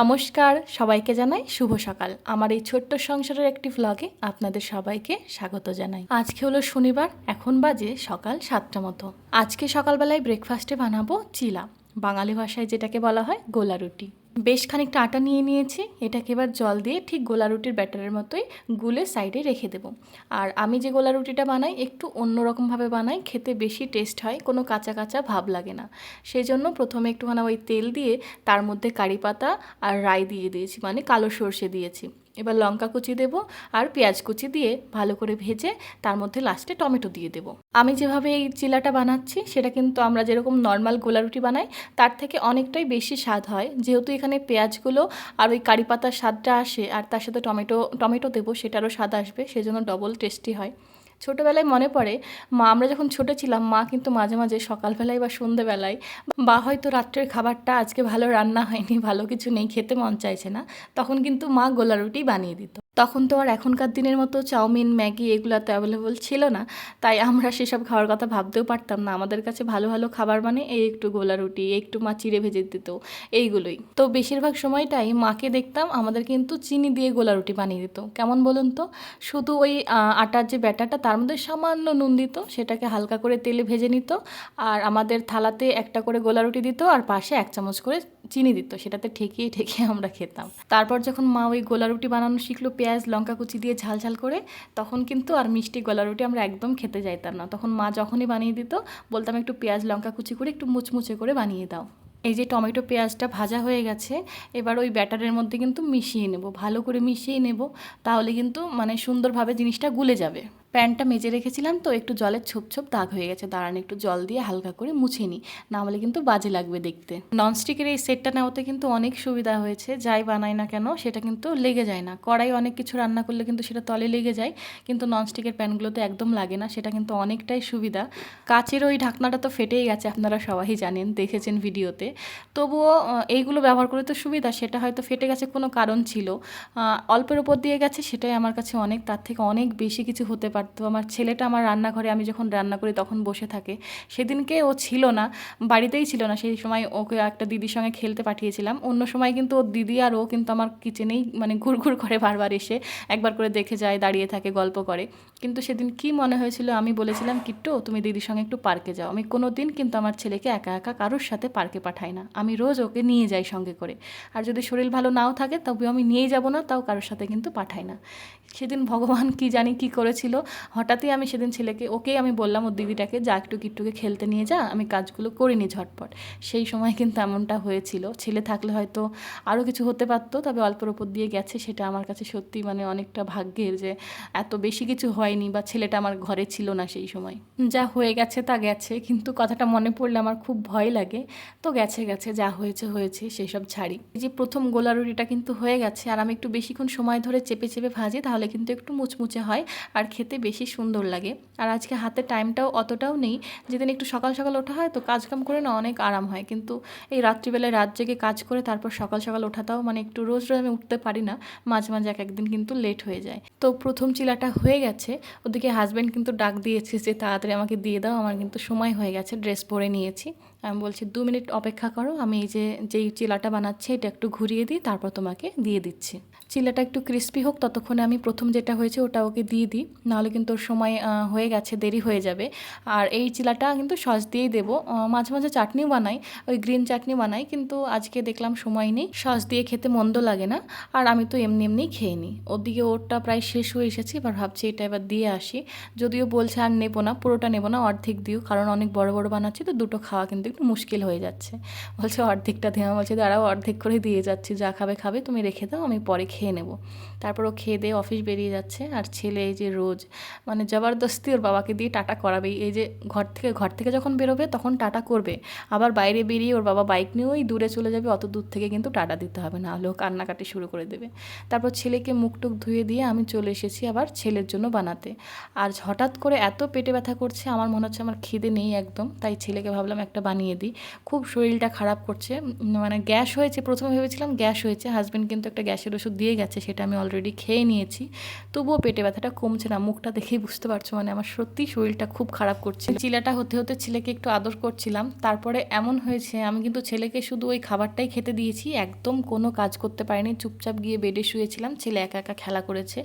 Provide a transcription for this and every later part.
নমস্কার, সবাইকে জানাই শুভ সকাল। আমার এই ছোট্ট সংসারের একটি ভ্লগে আপনাদের সবাইকে স্বাগত জানাই। আজকে হলো শনিবার, এখন বাজে সকাল সাতটা মতো। আজকে সকালবেলায় ব্রেকফাস্টে বানাবো চিলা। বাঙালি ভাষায় যেটাকে বলা হয় গোলা রুটি। বেশ খানিকটা আটা নিয়ে নিয়েছি, এটাকে এবার জল দিয়ে ঠিক গোলা রুটির ব্যাটারের মতোই গুলে সাইডে রেখে দেব। আর আমি যে গোলা রুটিটা বানাই, একটু অন্যরকমভাবে বানাই, খেতে বেশি টেস্ট হয়, কোনো কাঁচা কাঁচা ভাব লাগে না। সেই জন্য প্রথমে একটুখানা ওই তেল দিয়ে তার মধ্যে কারি পাতা আর রাই দিয়ে দিয়েছি মানে কালো সর্ষে দিয়েছি। এবার লঙ্কা কুচি দেব আর পেঁয়াজ কুচি দিয়ে ভালো করে ভেজে তার মধ্যে লাস্টে টমেটো দিয়ে দেব। আমি যেভাবে এই চিলাটা বানাচ্ছি সেটা কিন্তু আমরা যেরকম নর্মাল গোলা রুটি বানাই, তার থেকে অনেকটাই বেশি স্বাদ হয়। যেহেতু এখানে পেঁয়াজগুলো আর ওই কারি পাতার স্বাদটা আসে আর তার সাথে টমেটো টমেটো দেবো সেটারও স্বাদ আসবে, সেজন্য ডবল টেস্টি হয়। ছোটোবেলায় মনে পড়ে, মা আমরা যখন ছোটো ছিলাম, মা কিন্তু মাঝে মাঝে সকালবেলায় বা সন্ধেবেলায় বা, হয়তো রাত্রের খাবারটা আজকে ভালো রান্না হয়নি, ভালো কিছু নেই, খেতে মন চাইছে না। তখন কিন্তু মা গোলা রুটি বানিয়ে দিত। তখন তো আর এখনকার দিনের মতো চাউমিন, ম্যাগি এগুলো তো অ্যাভেলেবল ছিল না। তাই আমরা সেসব খাওয়ার কথা ভাবতেও পারতাম না। আমাদের কাছে ভালো ভালো খাবার মানে এই একটু গোলা রুটি একটু মা চিড়ে ভেজে দিত, এইগুলোই। তো বেশিরভাগ সময়টাই মাকে দেখতাম, আমাদের কিন্তু চিনি দিয়ে গোলা রুটি বানিয়ে দিত। কেমন বলুন তো? শুধু ওই আটার যে ব্যাটারটা তার মধ্যে সামান্য নুন দিত, সেটাকে হালকা করে তেলে ভেজে নিত, আর আমাদের থালাতে একটা করে গোলা রুটি দিত, আর পাশে এক চামচ করে চিনি দিত, সেটাতে ঠেকিয়ে ঠেকিয়ে আমরা খেতাম। তারপর যখন মা ওই গোলা রুটি বানানো শিখলো পেঁয়াজ, লঙ্কা কুচি দিয়ে ঝাল ঝাল করে তখন কিন্তু আর মিষ্টি গলা রুটি আমরা একদম খেতে যাইতাম না। তখন মা যখনই বানিয়ে দিত, বলতাম একটু পেঁয়াজ, লঙ্কা কুচি করে একটু মুচমুচে করে বানিয়ে দাও। এই যে টমেটো পেঁয়াজটা ভাজা হয়ে গেছে, এবার ওই ব্যাটারের মধ্যে কিন্তু মিশিয়ে নেব, ভালো করে মিশিয়ে নেব, তাহলে কিন্তু মানে সুন্দরভাবে জিনিসটা গুলে যাবে। প্যানটা মেজে রেখেছিলাম তো একটু জলের ছোপ ছোপ দাগ হয়ে গেছে। দাঁড়ান, একটু জল দিয়ে হালকা করে মুছে নিই। না হলে কিন্তু বাজে লাগবে দেখতে। ননস্টিকের এই সেটটা নেওয়াতে কিন্তু অনেক সুবিধা হয়েছে। যাই বানাই না কেন, সেটা কিন্তু লেগে যায় না। কড়াই অনেক কিছু রান্না করলে কিন্তু সেটা তলে লেগে যায়, কিন্তু ননস্টিকের প্যানগুলোতে একদম লাগে না, সেটা কিন্তু অনেকটাই সুবিধা। কাচের ওই ঢাকনাটা তো ফেটেই গেছে, আপনারা সবাই জানেন, দেখেছেন ভিডিওতে। তবুও এইগুলো ব্যবহার করে তো সুবিধা, সেটা হয়তো ফেটে গেছে কোনো কারণ ছিল। অল্পের উপর দিয়ে গেছে, সেটাই আমার কাছে অনেক, তার থেকে অনেক বেশি কিছু হতে পারতো আমার ছেলেটা আমার রান্নাঘরে, আমি যখন রান্না করি তখন বসে থাকে। সেদিনকে ও ছিল না, বাড়িতেই ছিল না। সেই সময় ওকে একটা দিদির সঙ্গে খেলতে পাঠিয়েছিলাম। অন্য সময় কিন্তু ওর দিদি আর ও কিন্তু আমার কিচেনেই মানে ঘুরঘুর করে বারবার এসে একবার করে দেখে যায়, দাঁড়িয়ে থাকে, গল্প করে। কিন্তু সেদিন কি মনে হয়েছিল আমি বলেছিলাম, কিট্টু, তুমি দিদির সঙ্গে একটু পার্কে যাও। আমি কোনো দিন কিন্তু আমার ছেলেকে একা একা কারোর সাথে পার্কে পাঠাই না। আমি রোজ ওকে নিয়ে যাই সঙ্গে করে। আর যদি শরীর ভালো নাও থাকে তবে আমি নিয়ে যাব না, তাও কারোর সাথে কিন্তু পাঠাই না। সেদিন ভগবান কি জানি কি করেছিল হঠাৎই আমি সেদিন ছেলেকে, ওকেই আমি বললাম ওর দিদিটাকে যা একটু কিট্টুকে খেলতে নিয়ে যা, আমি কাজগুলো করে নিই ঝটপট। সেই সময় কিন্তু এমনটা হয়েছিল। ছেলে থাকলে হয়তো আরও কিছু হতে পারতো, তবে অল্পের ওপর দিয়ে গেছে সেটা আমার কাছে সত্যি মানে অনেকটা ভাগ্যের যে এত বেশি কিছু হয়নি বা ছেলেটা আমার ঘরে ছিল না সেই সময়। যা হয়ে গেছে তা গেছে, কিন্তু কথাটা মনে পড়লে আমার খুব ভয় লাগে। তো গেছে গেছে, যা হয়েছে হয়েছে, সেসব ছাড়ি। যে প্রথম গোলা রুটিটা কিন্তু হয়ে গেছে, আর আমি একটু বেশিক্ষণ সময় ধরে চেপে চেপে ভাজি, তাহলে কিন্তু একটু মুচমুচে হয়, আর খেতে বেশি সুন্দর লাগে। আর আজকে হাতে টাইমটাও অতটাও নেই। যেদিন একটু সকাল সকাল ওঠা হয় তো কাজকাম করে না অনেক আরাম হয়। কিন্তু এই রাত্রিবেলায় রাত জেগে কাজ করে তারপর সকাল সকাল ওঠাটাও মানে একটু রোজ রোজ আমি উঠতে পারি না। মাঝে মাঝে এক একদিন কিন্তু লেট হয়ে যায়। তো প্রথম চিলাটা হয়ে গেছে। ওদিকে হাজব্যান্ড কিন্তু ডাক দিয়েছে যে তাড়াতাড়ি আমাকে দিয়ে দাও। আমার কিন্তু সময় হয়ে গেছে। ড্রেস পরে নিয়েছি। আমি বলছি, দু মিনিট অপেক্ষা করো, আমি এই যে, যেই চিলাটা বানাচ্ছি, এটা একটু ঘুরিয়ে দিই, তারপর তোমাকে দিয়ে দিচ্ছি। চিলাটা একটু ক্রিস্পি হোক, ততক্ষণে আমি প্রথম যেটা হয়েছে, ওটা ওকে দিয়ে দিই। নাহলে কিন্তু ওর সময় হয়ে গেছে, দেরি হয়ে যাবে। আর এই চিলাটা কিন্তু সস দিয়েই দেবো। মাঝে মাঝে চাটনিও বানাই, ওই গ্রিন চাটনি বানাই, কিন্তু আজকে দেখলাম সময় নেই, সস দিয়ে খেতে মন্দ লাগে না। আর আমি তো এমনি এমনিই খেয়ে নিই। ওদিকে ওরটা প্রায় শেষ হয়ে এসেছে, এবার ভাবছি এটা এবার দিয়ে আসি। যদিও বলছে আর নেব না, পুরোটা নেব না, অর্ধেক দিও, কারণ অনেক বড় বড় বানাচ্ছি, তো দুটো খাওয়া কিন্তু একটু মুশকিল হয়ে যাচ্ছে। বলছে, অর্ধেকটা আমি বলছি, দাঁড়াও, অর্ধেক করে দিয়ে যাচ্ছি, যা খাবে খাবে, তুমি রেখে দাও, আমি পরে খেয়ে নেব। তারপর ও খেয়ে দিয়ে অফিস বেরিয়ে যাচ্ছে, আর ছেলে এই যে রোজ মানে জবরদস্তি ওর বাবাকে দিয়ে টাটা করাবেই। এই যে ঘর থেকে ঘর থেকে যখন বেরোবে, তখন টাটা করবে। আবার বাইরে বেরিয়ে ওর বাবা বাইক নিয়ে ওই দূরে চলে যাবে, অত দূর থেকে কিন্তু টাটা দিতে হবে, না হলেও কান্নাকাটি শুরু করে দেবে। তারপর ছেলেকে মুখ টুক ধুয়ে দিয়ে আমি চলে এসেছি আবার ছেলের জন্য বানাতে। আর হঠাৎ করে এত পেটে ব্যথা করছে, আমার মনে হচ্ছে আমার খিদে নেই একদম, তাই ছেলেকে ভাবলাম একটা বানিয়ে বানিয়ে দিই। খুব শরীরটা খারাপ করছে। মানে গ্যাস হয়েছে, প্রথমে ভেবেছিলাম গ্যাস হয়েছে। হাজব্যান্ড কিন্তু একটা গ্যাসের ওষুধ দিয়ে গেছে, সেটা আমি অলরেডি খেয়ে নিয়েছি। তবুও পেটে ব্যথাটা কমছে না, মুখটা দেখেই বুঝতে পারছ মানে আমার সত্যি শরীরটা খুব খারাপ করছে। চিলাটা হতে হতে ছেলেকে একটু আদর করছিলাম। তারপরে এমন হয়েছে, আমি কিন্তু ছেলেকে শুধু ওই খাবারটাই খেতে দিয়েছি, একদম কোনো কাজ করতে পারিনি। চুপচাপ গিয়ে বেডে শুয়েছিলাম, ছেলে একা একা খেলা করেছে।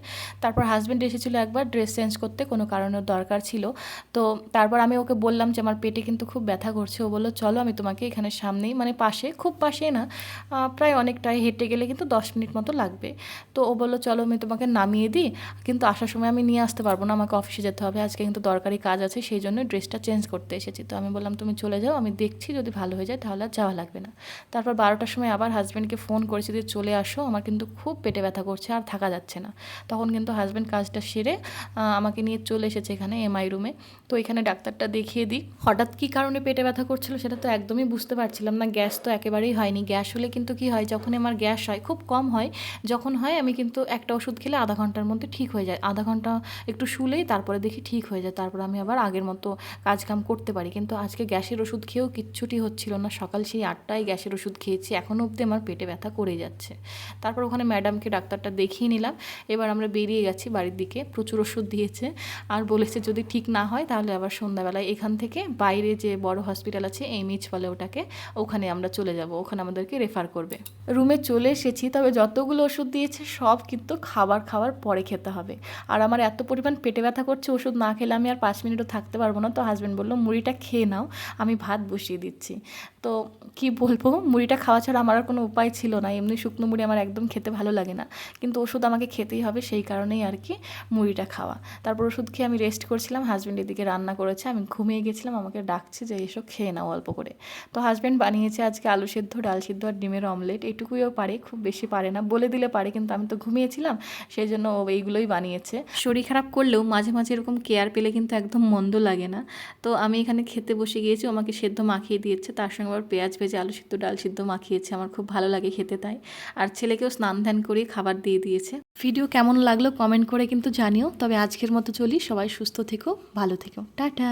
তারপর হাজব্যান্ড এসেছিল একবার ড্রেস চেঞ্জ করতে, কোনো কারণের দরকার ছিল। তো তারপর আমি ওকে বললাম যে, আমার পেটে কিন্তু খুব ব্যথা করছে। ও বলল চলো আমি তোমাকে এখানে সামনেই মানে পাশে, খুব পাশে না প্রায় অনেকটাই হেঁটে গেলে কিন্তু দশ মিনিট মতো লাগবে। তো ও বলল, চলো আমি তোমাকে নামিয়ে দিই, কিন্তু আসার সময় আমি নিয়ে আসতে পারব না, আমাকে অফিসে যেতে হবে। আজকে কিন্তু দরকারি কাজ আছে, সেই জন্য ড্রেসটা চেঞ্জ করতে এসেছি। তো আমি বললাম, তুমি চলে যাও, আমি দেখছি যদি ভালো হয়ে যায়, তাহলে আর যাওয়া লাগবে না। তারপর বারোটার সময় আবার হাজব্যান্ডকে ফোন করেছি যে চলে আসো, আমার কিন্তু খুব পেটে ব্যথা করছে, আর থাকা যাচ্ছে না। তখন কিন্তু হাজব্যান্ড কাজটা সেরে আমাকে নিয়ে চলে এসেছে এখানে এমআই রুমে তো এখানে ডাক্তারটা দেখিয়ে দিই, হঠাৎ কী কারণে পেটে ব্যথা করছিল সেটা তো একদমই বুঝতে পারছিলাম না, গ্যাস তো একেবারেই হয়নি। গ্যাস হলে কিন্তু কি হয় যখন আমার গ্যাস হয়, খুব কম হয়, যখন হয় আমি কিন্তু একটা ওষুধ খেলে আধা ঘণ্টার মধ্যে ঠিক হয়ে যায়। আধা ঘণ্টা একটু শুলেই তারপরে দেখি ঠিক হয়ে যায়, তারপর আমি আবার আগের মতো কাজ কাম করতে পারি। কিন্তু আজকে গ্যাসের ওষুধ খেয়েও কিচ্ছুটি হচ্ছিল না। সকাল সেই আটটায় গ্যাসের ওষুধ খেয়েছি এখনও অবধি আমার পেটে ব্যথা করে যাচ্ছে। তারপর ওখানে ম্যাডামকে ডাক্তারটা দেখিয়ে নিলাম। এবার আমরা বেরিয়ে গেছি বাড়ির দিকে, প্রচুর ওষুধ দিয়েছে। আর বলেছে যদি ঠিক না হয় তাহলে আবার সন্ধ্যাবেলায় এখান থেকে বাইরে যে বড় হসপিটাল আছে এইমএইচ বলে ওটাকে, ওখানে আমরা চলে যাব, ওখানে আমাদেরকে রেফার করবে। রুমে চলে এসেছি, তবে যতগুলো ওষুধ দিয়েছে, সব কিন্তু খাবার খাওয়ার পরে খেতে হবে। আর আমার এত পরিমাণ পেটে ব্যথা করছে, ওষুধ না খেলে আমি আর পাঁচ মিনিটও থাকতে পারব না। তো হাজব্যান্ড বলল, মুড়িটা খেয়ে নাও, আমি ভাত বসিয়ে দিচ্ছি। তো কি বলব, মুড়িটা খাওয়া ছাড়া আমার আর কোনো উপায় ছিল না। এমনি শুকনো মুড়ি আমার একদম খেতে ভালো লাগে না। কিন্তু ওষুধ আমাকে খেতেই হবে, সেই কারণেই আর কি মুড়িটা খাওয়া। তারপর ওষুধ খেয়ে আমি রেস্ট করছিলাম হাজব্যান্ড এদিকে রান্না করেছে, আমি ঘুমিয়ে গেছিলাম, আমাকে ডাকছে যে এসব খেয়ে নাও। অল্প করে। তো হাজব্যান্ড বানিয়েছে আজকে আলু সেদ্ধ, ডাল সিদ্ধ আর ডিমের অমলেট এটুকুইও পারে, খুব বেশি পারে না। বলে দিলে পারে, কিন্তু আমি তো ঘুমিয়েছিলাম সেই জন্য এইগুলোই বানিয়েছে। শরীর খারাপ করলেও মাঝে মাঝে এরকম কেয়ার পেলে কিন্তু একদম মন্দ লাগে না। তো আমি এখানে খেতে বসে গিয়েছি আমাকে সেদ্ধ মাখিয়ে দিয়েছে। তার সঙ্গে আবার পেঁয়াজ ভেজে আলু সিদ্ধ, ডাল সিদ্ধ মাখিয়েছে। আমার খুব ভালো লাগে খেতে তাই। আর ছেলেকেও স্নান ধ্যান করে খাবার দিয়ে দিয়েছে। ভিডিও কেমন লাগল কমেন্ট করে কিন্তু জানিও। তবে আজকের মতো চলি। সবাই সুস্থ থেকো, ভালো থেকো। টাটা!